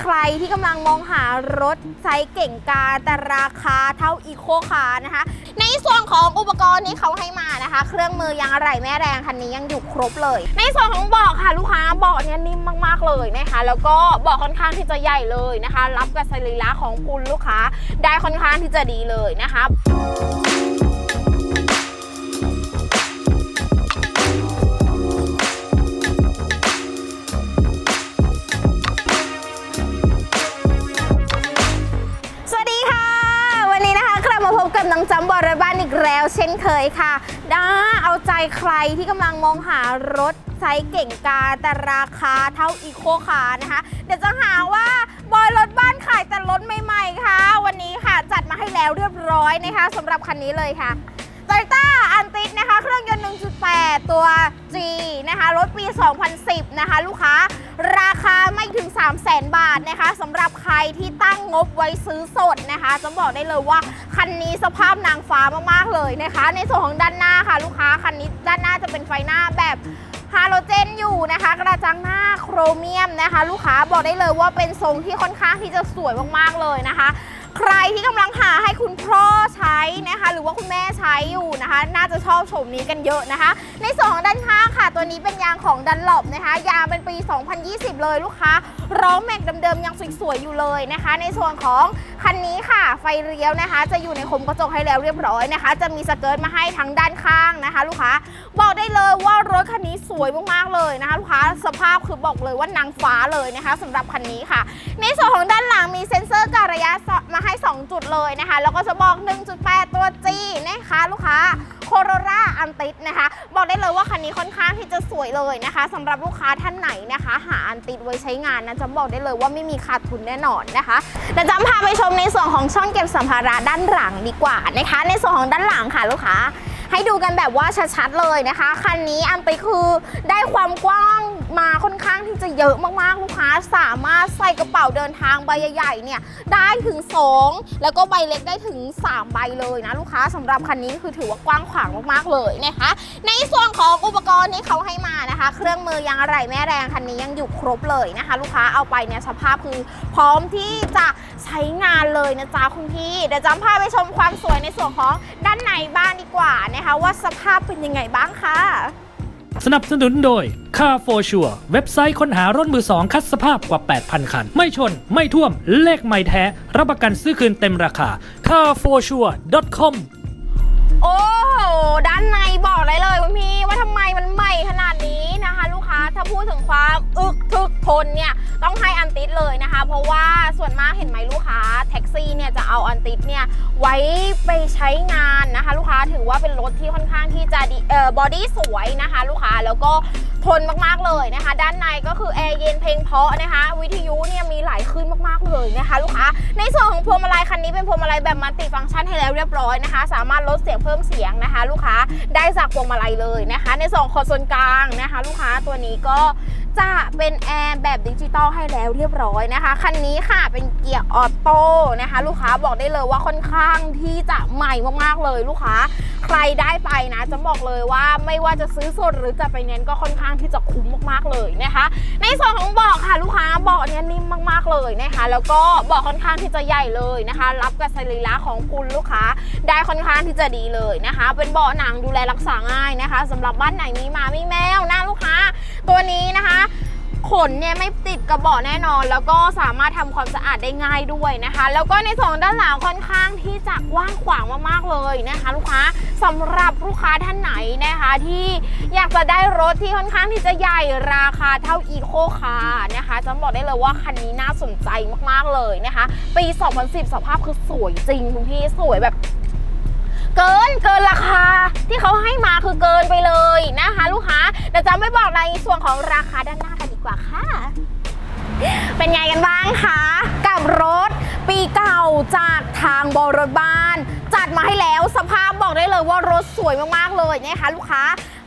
ใครที่กำลังมองหารถไซส์เก่งกาแต่ราคาเท่าอีโคคาร์นะคะ ในส่วนของอุปกรณ์ที่เขาให้มานะคะ เครื่องมือยางอะไหล่แม่แรงคันนี้ยังอยู่ครบเลย ในส่วนของเบาะค่ะลูกค้าเบาะเนี่ยนิ่มมากๆเลยนะคะแล้วก็เบาะค่อนข้างที่จะใหญ่เลยนะคะ รับกับสรีระของคุณลูกค้าได้ค่อนข้างที่จะดีเลยนะคะ กับน้องจำบอรบ้านอีกแล้ว เช่นเคยค่ะด้าเอาใจใครที่กำลังมองหารถไซส์เก่งกาแต่ราคาเท่าอีโคคานะคะ เดี๋ยวจะหาว่าบอยรถบ้านขายแต่รถใหม่ๆค่ะ วันนี้ค่ะจัดมาให้แล้วเรียบร้อยนะคะสำหรับคันนี้เลยค่ะโตโยต้าอันติสนะคะ เครื่องยนต์ 1.8 ตัว G นะคะ รถปี 2010 นะคะ ลูกค้า ราคาไม่ถึง 3 0 0 0 0 0 บาทนะคะสำหรับใครที่ตั้งงบไว้ซื้อสดนะคะจะบอกได้เลยว่า คันนี้สภาพนางฟ้ามากๆเลยนะคะ ในส่วนของด้านหน้าค่ะ ลูกค้าคันนี้ด้านหน้าจะเป็นไฟหน้าแบบฮาโลเจนอยู่นะคะ กระจังหน้าโครเมียมนะคะ ลูกค้าบอกได้เลยว่าเป็นทรงที่ค่อนข้างที่จะสวยมากๆเลยนะคะ ใครที่กำลังหาให้คุณพ่อใช้นะคะ หรือว่าคุณแม่ ช้อยู่นะคะ น่าจะชอบโฉมนี้กันเยอะนะคะ ในส่วนของด้านข้างค่ะ ตัวนี้เป็นยางของดันหลบนะคะ ยางเป็นปี 2020 เลยลูกค้าล้อแม็กเดิมๆยังสวยๆอยู่เลยนะคะ ในส่วนของคันนี้ค่ะ ไฟเลี้ยวนะคะ จะอยู่ในคมกระจกให้แล้วเรียบร้อยนะคะ จะมีสเกิร์ตมาให้ทั้งด้านข้างนะคะ ลูกค้า บอกได้เลยว่ารถคันนี้สวยมากๆเลยนะคะ ลูกค้า สภาพคือบอกเลยว่านางฟ้าเลยนะคะสำหรับคันนี้ค่ะ ในส่วนของด้านหลังมีเซ็นเซอร์การระยะมาให้ 2 จุดเลยนะคะ แล้วก็จะบอก 1.8 ตัว G นะคะลูกค้าโคโรราอันติสนะคะ บอกได้เลยว่าคันนี้ค่อนข้างที่จะสวยเลยนะคะสำหรับลูกค้าท่านไหนนะคะ หาอันติสไว้ใช้งานนะจะบอกได้เลยว่าไม่มีขาดทุนแน่นอนนะคะแต่จำพาไปชมในส่วนของช่องเก็บสัมภาระด้านหลังดีกว่านะคะ ในส่วนของด้านหลังค่ะลูกค้าให้ดูกันแบบว่าชัดๆเลยนะคะ คันนี้อันไปคือได้ความกว้าง ยอะมากๆลูกค้าสามารถใส่กระเป๋าเดินทางใบใหญ่ๆเนี่ยได้ถึง 2 แล้วก็ใบเล็กได้ถึง 3 ใบเลยนะลูกค้าสำหรับคันนี้คือถือว่ากว้างขวางมากๆเลยนะคะ ในส่วนของอุปกรณ์ที่เขาให้มานะคะ เครื่องมือยางอะไหล่แม่แรงคันนี้ยังอยู่ครบเลยนะคะ ลูกค้าเอาไปเนี่ยสภาพคือพร้อมที่จะใช้งานเลยนะจ๊ะคุณพี่เดี๋ยวจำพาไปชมความสวยในส่วนของด้านในบ้านดีกว่านะคะ ว่าสภาพเป็นยังไงบ้างค่ะ สนับสนุนโดย Car for Sure เว็บไซต์ค้นหารถมือสองคัดสภาพกว่า 8,000 คัน ไม่ชน ไม่ท่วม เลขไม่แท้ รับประกันซื้อคืนเต็มราคา carforsure.com โอ้โห ด้านในบอกได้เลยคุณพี่ว่าทำไมมันใหม่ขนาดนี้นะคะ ลูกค้าถ้าพูดถึงความอึกทึกทนเนี่ย ต้องให้อันติสเลยนะคะ เพราะว่าส่วนมากเห็นไหมลูกค้า แีเนี่ยจะเอาอันติสเนี่ยไว้ไปใช้งานนะคะ ลูกค้าถือว่าเป็นรถที่ค่อนข้างที่จะดีเอ่อบอดี้สวยนะคะ ลูกค้าแล้วก็ทนมากๆเลยนะคะ ด้านในก็คือแอร์เย็นเพลงเพาะนะคะ วิทยุเนี่ยมีหลายขึ้นมากๆเลยนะคะ ลูกค้าในส่วนของพวงมาลัยคันนี้เป็นพวงมาลัยแบบมัลติฟังก์ชันให้แล้วเรียบร้อยนะคะ สามารถลดเสียงเพิ่มเสียงนะคะ ลูกค้าได้จากพวงมาลัยเลยนะคะ ในส่วนของคอนโซลกลางนะคะ ลูกค้าตัวนี้ก็ จะเป็นแอร์แบบดิจิตอลให้แล้วเรียบร้อยนะคะ คันนี้ค่ะเป็นเกียร์ออโต้นะคะ ลูกค้าบอกได้เลยว่าค่อนข้างที่จะใหม่มากๆเลยลูกค้า ใครได้ไปนะ จะบอกเลยว่าไม่ว่าจะซื้อสดหรือจะไปเน้นก็ค่อนข้างที่จะคุ้มมากๆเลยนะคะ ในส่วนของเบาะค่ะลูก ๆเลยนะคะ แล้วก็เบาะค่อนข้างที่จะใหญ่เลยนะคะ รับกับสรีระของคุณลูกค้า ได้ค่อนข้างที่จะดีเลยนะคะ เป็นเบาะหนังดูแลรักษาง่ายนะคะสำหรับบ้านไหนมีหมามีแมวนะลูกค้า ตัวนี้นะคะ ขนเนี่ยไม่ติดกระบาะแน่นอน แล้วก็สามารถทำความสะอาดได้ง่ายด้วยนะคะ แล้วก็ในส่วนด้านหลังค่อนข้างที่จะกว้างขวางมากๆเลยนะคะ ลูกค้าสำหรับลูกค้าท่านไหนนะคะ ที่อยากจะได้รถที่ค่อนข้างที่จะใหญ่ราคาเท่าอีโคคาร์นะคะจะบอกได้เลยว่าคันนี้น่าสนใจมากๆเลยนะคะปี2010 สภาพคือสวยจริงคุณพี่สวยแบบเกินเกินราคาที่เขาให้มาคือเกินไปเลยนะคะ ลูกค้าเดี๋ยวจะไม่บอกในส่วนของราคาด้านหน้า กว่าค่ะ เป็นไงกันบ้างคะ กับรถปีเก่าจากทางบรถบ้าน จัดมาให้แล้วสภาพบอกได้เลยว่ารถสวยมากๆเลยนะคะลูกค้า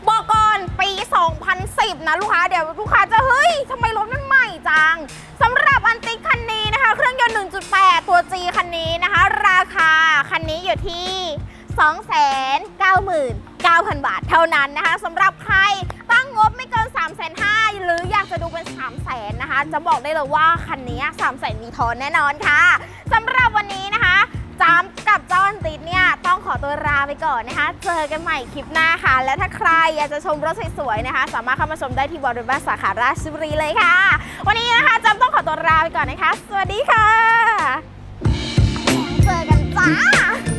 บอกก่อนปี 2010 นะลูกค้า เดี๋ยวลูกค้าจะเฮ้ยทำไมรถมันใหม่จังสำหรับอันติคันนี้นะคะ เครื่องยนต์ 1.8 ตัว G คันนี้นะคะ ราคาคันนี้อยู่ที่ 299,000 บาทเท่านั้นนะคะสำหรับใคร จะดูเป็น 3 0 0แสนนะคะ จะบอกได้เลยว่าคันนี้3 0 0แสนมีทอนแน่นอนค่ะสำหรับวันนี้นะคะจามกับจอนติดเนี่ยต้องขอตัวลาไปก่อนนะคะ เจอกันใหม่คลิปหน้าค่ะ และถ้าใครอยากจะชมรถสวยๆนะคะ สามารถเข้ามาชมได้ที่บริษัทสาขาราชบุรีเลยค่ะ วันนี้นะคะจำต้องขอตัวลาไปก่อนนะคะ สวัสดีค่ะ เจอกันจ้า